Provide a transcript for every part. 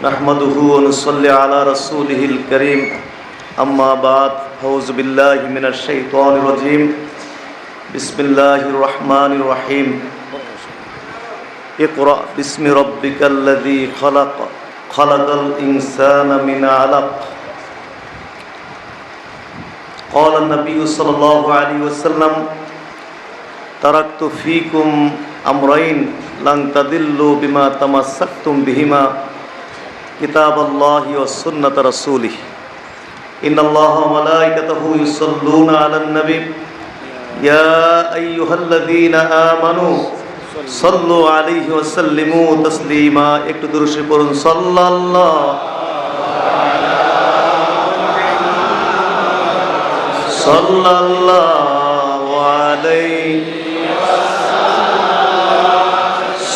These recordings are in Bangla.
نحمده ونصلي على رسوله الكريم أما بعد أعوذ بالله من الشيطان الرجيم بسم الله الرحمن الرحيم اقرأ باسم ربك الذي خلق خلق الإنسان من علق قال النبي صلى الله عليه وسلم تركت فيكم أمرين لن تضلوا بما تمسكتم بهما كتاب الله وسنة رسوله إن الله وملائكته يصلون على النبي يا أيها الذين آمنوا صلوا عليه وسلموا تسليما একটু দুরুশে পড়ুন সাল্লাল্লাহ সাল্লাল্লাহু আলাইহি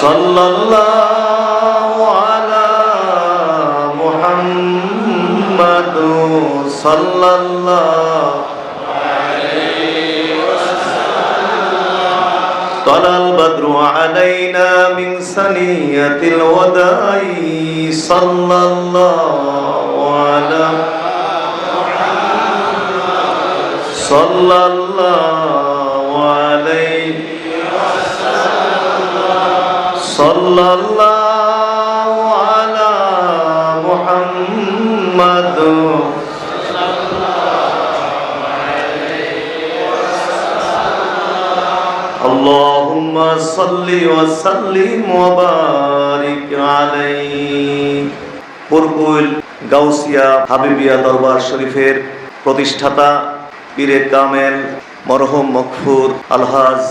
সাল্লাল্লাহু صلى الله عليه وسلم. طلى البدر علينا من ثنية الوداع. صلى الله على صلى الله عليه صلى الله على محمد. اللهم صل وسلم وبارك عليه পুরকুল গাউসিয়া হাবিবিয়া দরবার শরীফের প্রতিষ্ঠাতা পীরে কামেল মরহম মকফুর আলহাজ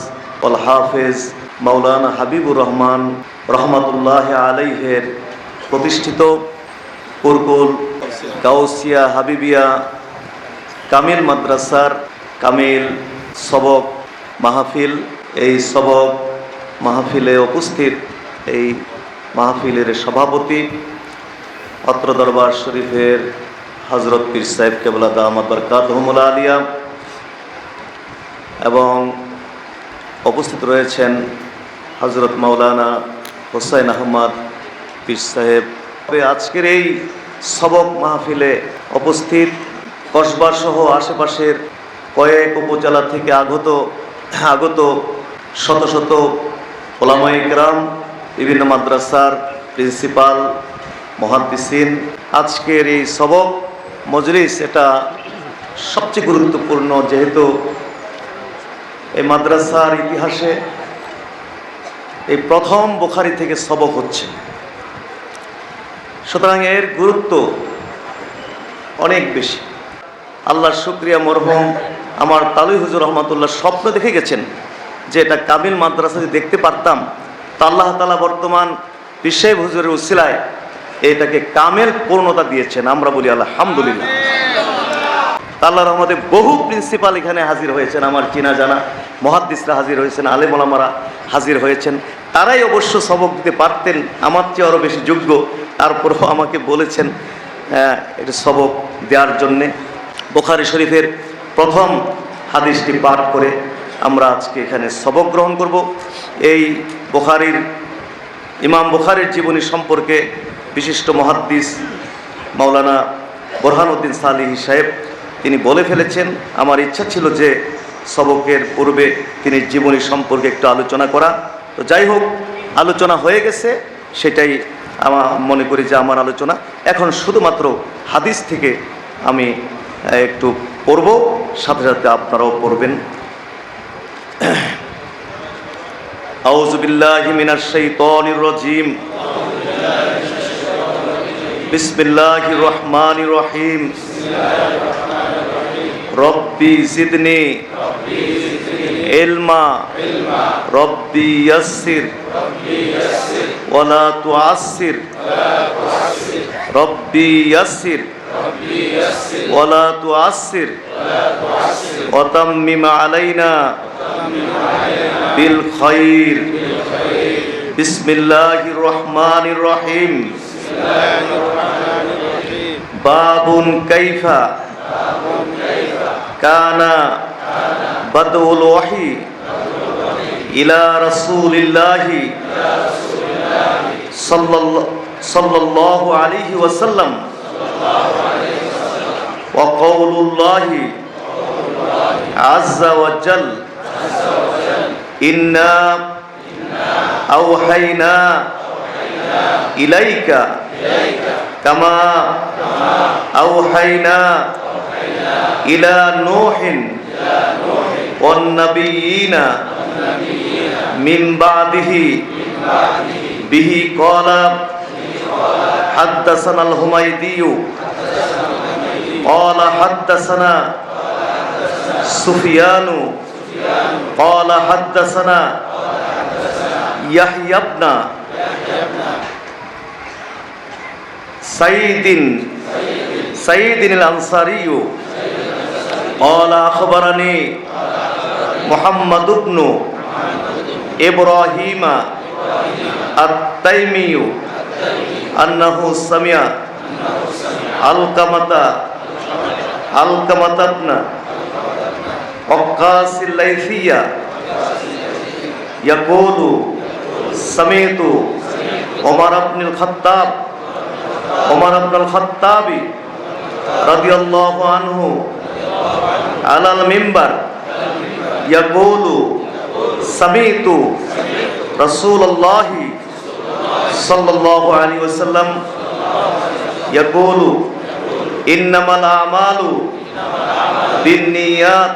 আল হাফেজ মাওলানা হাবিবুর রহমান রহমাতুল্লাহ আলাইহের প্রতিষ্ঠিত পুরকুল গাউসিয়া হাবিবিয়া কামিল মাদ্রাসার কামিল সবক মাহফিল এই সবক মাহফিলে উপস্থিত, এই মাহফিলের সভাপতি অত্র দরবার শরীফের হজরত পীর সাহেব কেবলা দামাদ বরকাত আলিয়া এবং উপস্থিত রয়েছেন হজরত মাওলানা হোসাইন আহমদ পীর সাহেব। আজকের এই সবক মাহফিলে উপস্থিত কসবার সহ আশেপাশের কয়েক উপজেলা থেকে আগত আগত শত শত ওলামাই গ্রাম বিভিন্ন মাদ্রাসার প্রিন্সিপাল মহাদ্দিসিন আজকের এই সবক মজলিস এটা সবচেয়ে গুরুত্বপূর্ণ যেহেতু এই মাদ্রাসার ইতিহাসে এই প্রথম বোখারি থেকে সবক হচ্ছে। সুতরাং এর গুরুত্ব অনেক বেশি। আল্লাহর শুক্রিয়া মরহম। আমার তালুই হুজুর রহমতুল্লাহ স্বপ্ন দেখে গেছেন যে এটা কামিল মাদ্রাসা যদি দেখতে পারতাম, তা আল্লাহ তালা বর্তমান পিসাইব হুজুরের উসিলায় এটাকে কামেল পূর্ণতা দিয়েছেন। আমরা বলি আলহামদুলিল্লাহ। আল্লাহ রহমতে বহু প্রিন্সিপাল এখানে হাজির হয়েছেন, আমার চিনা জানা মহাদ্দিসরা হাজির হয়েছেন আলেমোলামারা হাজির হয়েছেন। তারাই অবশ্য সবক দিতে পারতেন, আমার চেয়ে আরও বেশি যোগ্য। তারপরেও আমাকে বলেছেন এটা সবক দেওয়ার জন্যে। বোখারি শরীফের প্রথম হাদিসটি পাঠ করে আমরা আজকে এখানে সবক গ্রহণ করব। এই বোখারির, ইমাম বোখারির জীবনী সম্পর্কে বিশিষ্ট মহাদ্দিস মাওলানা বোরহানুদ্দিন সালিহি সাহেব তিনি বলে ফেলেছেন, আমার ইচ্ছা ছিল যে সবকের পূর্বে তিনি জীবনী সম্পর্কে একটু আলোচনা করা। তো যাই হোক, আলোচনা হয়ে গেছে, সেটাই আমার মনে করি যে আমার আলোচনা। এখন শুধুমাত্র হাদিস থেকে আমি একটু পড়ব, সাথে সাথে আপনারাও পড়বেন। أعوذ بالله من الشيطان الرجيم بسم الله الرحمن الرحيم ربي زدني علما ربي يسر ولا تعسر ربي يسر ولا تعسر وتمم علينا بالخير بسم الله الرحمن الرحيم باب كيف كان بدء الوحي إلى رسول الله صلى الله সাল্লাল্লাহু আলাইহি ওয়াসাল্লাম وقول الله عز وجل إنا أوحينا إليك كما أوحينا إلى نوح والنبيين من بعده به قال حدثنا الهميدي قال حدثنا سفيان قال حدثنا يحيى بن سعيد سعيد الأنصاري قال أخبرني محمد بن إبراهيم التيمي أنه سمع علقمة علقمة بن وقاص الليثية يقول سمعت عمر بن الخطاب عمر بن الخطاب رضي الله عنه على المنبر يقول سمعت رسول الله صلى الله عليه وسلم يقول إنما الأعمال بالنيات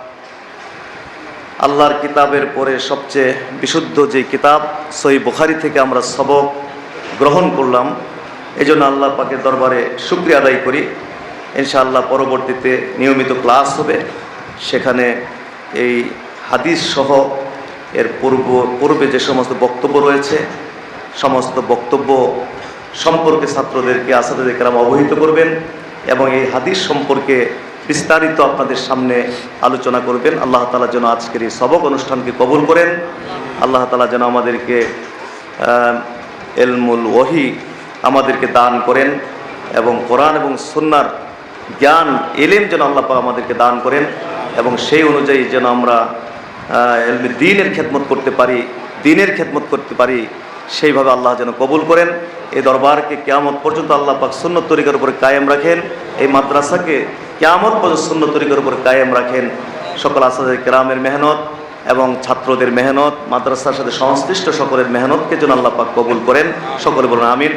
আল্লাহর কিতাবের পরে সবচেয়ে বিশুদ্ধ যে কিতাব সই বুখারি থেকে আমরা সবক গ্রহণ করলাম। এই জন্য আল্লাহ পাকের দরবারে শুক্রিয়া আদায় করি। ইনশাআল্লাহ পরবর্তীতে নিয়মিত ক্লাস হবে। সেখানে এই হাদিস সহ এর পূর্ব, পূর্বে যে সমস্ত বক্তব্য রয়েছে, সমস্ত বক্তব্য সম্পর্কে ছাত্রদেরকে আসাদের কেরাম অবহিত করবেন এবং এই হাদিস সম্পর্কে বিস্তারিত আপনাদের সামনে আলোচনা করবেন। আল্লাহ তালা যেন আজকের এই সবক অনুষ্ঠানকে কবুল করেন। আল্লাহ তালা যেন আমাদেরকে এলমুল ওহি আমাদেরকে দান করেন এবং কোরআন এবং সুন্নার জ্ঞান এলেম যেন আল্লাহ আমাদেরকে দান করেন এবং সেই অনুযায়ী যেন আমরা আহ, দিনের খেদমত করতে পারি দিনের খেদমত করতে পারি সেইভাবে আল্লাহ যেন কবুল করেন। এই দরবারকে কেয়ামত পর্যন্ত আল্লাহ পাক সুন্নত তরিকার উপরে কায়েম রাখেন। এই মাদ্রাসাকে কেয়ামত পর্যন্ত তরিকার উপর কায়েম রাখেন সকল আসাদের গ্রামের মেহনত এবং ছাত্রদের মেহনত, মাদ্রাসার সাথে সংশ্লিষ্ট সকলের মেহনতকে যেন আল্লাপাক কবুল করেন। সকলে বলুন আমিন।